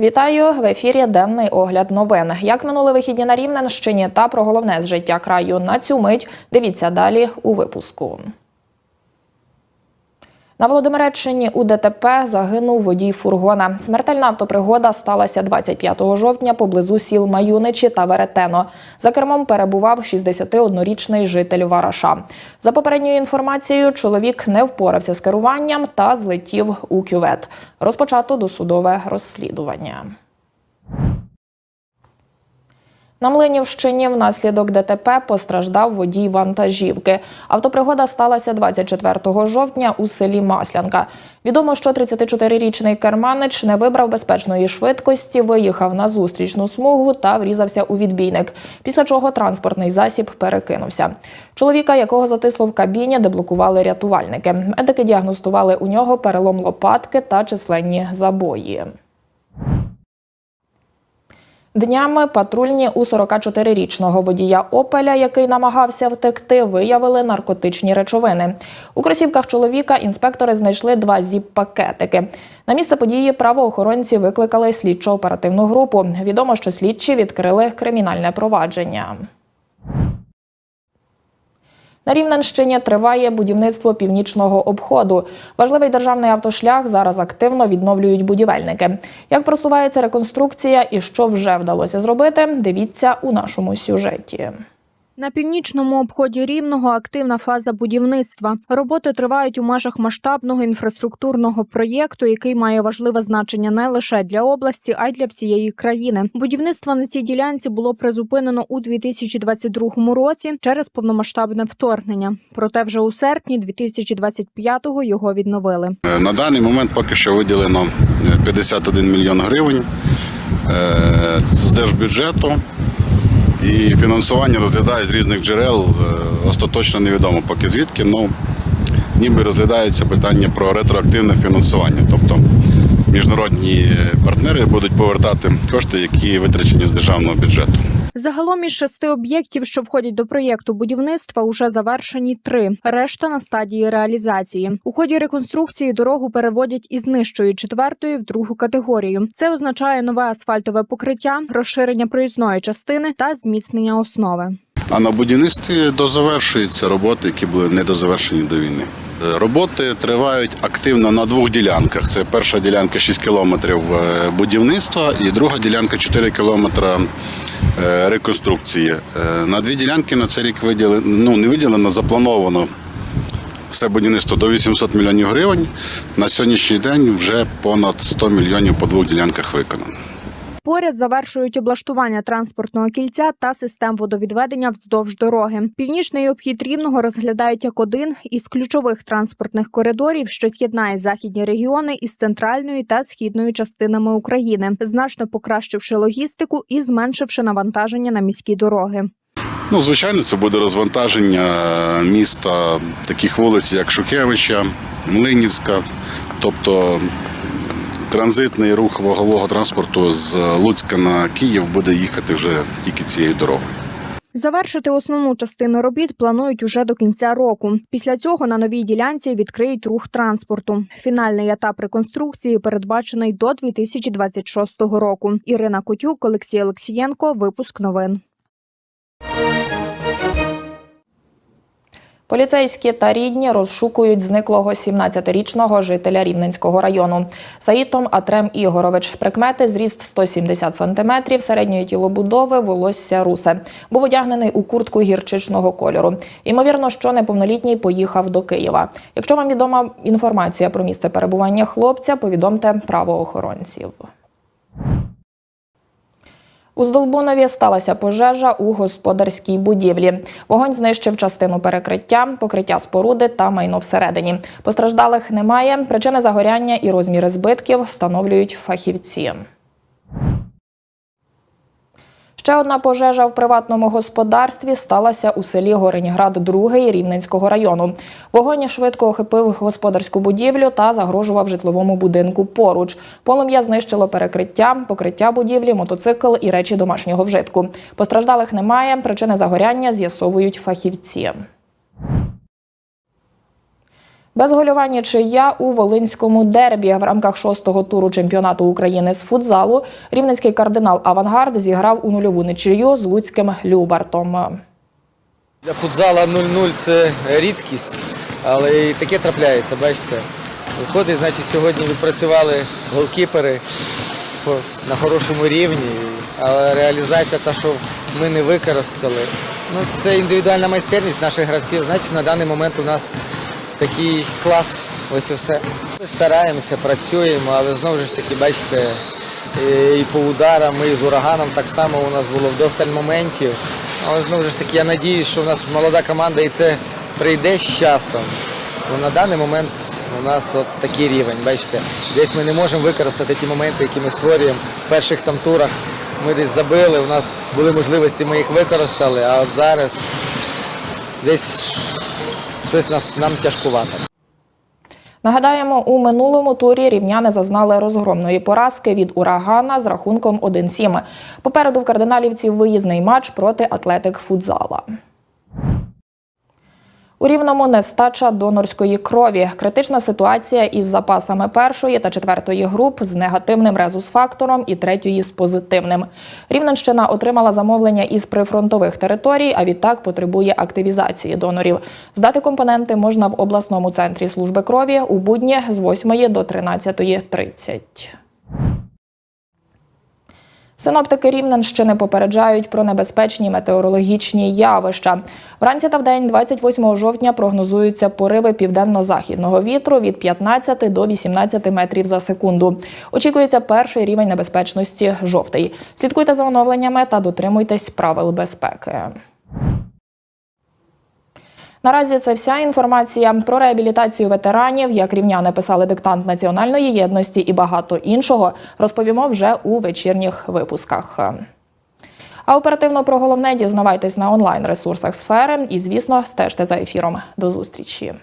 Вітаю в ефірі. Денний огляд новин. Як минули вихідні на Рівненщині та про головне з життя краю на цю мить. Дивіться далі у випуску. На Володимиреччині у ДТП загинув водій фургона. Смертельна автопригода сталася 25 жовтня поблизу сіл Маюничі та Веретено. За кермом перебував 61-річний житель Вараша. За попередньою інформацією, чоловік не впорався з керуванням та злетів у кювет. Розпочато досудове розслідування. На Млинівщині внаслідок ДТП постраждав водій вантажівки. Автопригода сталася 24 жовтня у селі Маслянка. Відомо, що 34-річний керманич не вибрав безпечної швидкості, виїхав на зустрічну смугу та врізався у відбійник. Після чого транспортний засіб перекинувся. Чоловіка, якого затисло в кабіні, де блокували рятувальники. Медики діагностували у нього перелом лопатки та численні забої. Днями патрульні у 44-річного водія Опеля, який намагався втекти, виявили наркотичні речовини. У кросівках чоловіка інспектори знайшли два зіп-пакетики. На місце події правоохоронці викликали слідчо-оперативну групу. Відомо, що слідчі відкрили кримінальне провадження. На Рівненщині триває будівництво північного обходу. Важливий державний автошлях зараз активно відновлюють будівельники. Як просувається реконструкція і що вже вдалося зробити, дивіться у нашому сюжеті. На північному обході рівного активна фаза будівництва. Роботи тривають у межах масштабного інфраструктурного проєкту, який має важливе значення не лише для області, а й для всієї країни. Будівництво на цій ділянці було призупинено у 2022 році через повномасштабне вторгнення. Проте вже у серпні 2025-го його відновили. Е, На даний момент поки що виділено е, 51 мільйон гривень е, з держбюджету. І фінансування розглядають з різних джерел. Е, Остаточно невідомо поки звідки. Ну, ніби розглядається питання про ретроактивне фінансування. Тобто міжнародні партнери будуть повертати кошти, які витрачені з державного бюджету. Загалом із шести об'єктів, що входять до проєкту будівництва, уже завершені три. Решта на стадії реалізації. У ході реконструкції дорогу переводять із нижчої четвертої в другу категорію. Це означає нове асфальтове покриття, розширення проїзної частини та зміцнення основи. А на будівництві дозавершуються роботи, які були недозавершені до війни. Роботи тривають активно на двох ділянках. Це перша ділянка 6 кілометрів е, будівництва і друга ділянка 4 кілометри реконструкції. Е, На дві ділянки на цей рік виділено, ну не виділено, заплановано все будівництво до 800 мільйонів гривень. На сьогоднішній день вже понад 100 мільйонів по двох ділянках виконано. Поряд завершують облаштування транспортного кільця та систем водовідведення вздовж дороги. Північний обхід рівного розглядають як один із ключових транспортних коридорів, що з'єднає західні регіони із центральною та східною частинами України, значно покращивши логістику і зменшивши навантаження на міські дороги. Ну, звичайно, це буде розвантаження міста таких вулиць, як Шухевича, Млинівська, тобто транзитний рух вагового транспорту з Луцька на Київ буде їхати вже тільки цією дорогою. Завершити основну частину робіт планують уже до кінця року. Після цього на новій ділянці відкриють рух транспорту. Фінальний етап реконструкції передбачений до 2026 року. Ірина Котюк, Олексій Олексієнко. Випуск новин. Поліцейські та рідні розшукують зниклого 17-річного жителя Рівненського району. Саїтом Атрем Ігорович. Прикмети зріст 170 см, середньої тілобудови, волосся русе. Був одягнений у куртку гірчичного кольору. Ймовірно, що неповнолітній поїхав до Києва. Якщо вам відома інформація про місце перебування хлопця, повідомте правоохоронців. У Здолбунові сталася пожежа у господарській будівлі. Вогонь знищив частину перекриття, покриття споруди та майно всередині. Постраждалих немає. Причини загоряння і розміри збитків встановлюють фахівці. Ще одна пожежа в приватному господарстві сталася у селі Гореніград, 2 Рівненського району. Вогонь швидко охопив господарську будівлю та загрожував житловому будинку поруч. Полум'я знищило перекриття, покриття будівлі, мотоцикл і речі домашнього вжитку. Постраждалих немає. Причини загоряння з'ясовують фахівці. Без гольова нічия у Волинському дербі в рамках шостого туру чемпіонату України з футзалу рівненський кардинал Авангард зіграв у нульову нічию з луцьким Любартом. Для футзала 0-0 це рідкість, але і таке трапляється, бачите. Виходить, значить, сьогодні відпрацювали голкіпери на хорошому рівні, але реалізація та, що ми не використали, ну, це індивідуальна майстерність наших гравців. Значить, на даний момент у нас такий клас, ось і все. Ми стараємося, працюємо, але знову ж таки, бачите, і- по ударам, і з ураганом так само у нас було вдосталь моментів. Але знову ж таки, я надіюсь, що у нас молода команда і це прийде з часом. Бо на даний момент у нас от такий рівень, бачите, десь ми не можемо використати ті моменти, які ми створюємо в перших там турах. Ми десь забили, у нас були можливості, ми їх використали, а от зараз десь щось нас, нам тяжкувато. Нагадаємо, у минулому турі рівняни зазнали розгромної поразки від урагана з рахунком 1-7. Попереду в кардиналівців виїзний матч проти атлетик футзала. У рівному нестача донорської крові. Критична ситуація із запасами першої та четвертої груп з негативним резус-фактором і третьої з позитивним. Рівненщина отримала замовлення із прифронтових територій, а відтак потребує активізації донорів. Здати компоненти можна в обласному центрі служби крові у будні з 8 до 13.30. Синоптики Рівненщини попереджають про небезпечні метеорологічні явища. Вранці та вдень 28 жовтня прогнозуються пориви південно-західного вітру від 15 до 18 метрів за секунду. Очікується перший рівень небезпечності жовтий. Слідкуйте за оновленнями та дотримуйтесь правил безпеки. Наразі це вся інформація про реабілітацію ветеранів, як рівняни писали диктант національної єдності і багато іншого. Розповімо вже у вечірніх випусках. А оперативно про головне дізнавайтесь на онлайн ресурсах сфери і, звісно, стежте за ефіром. До зустрічі.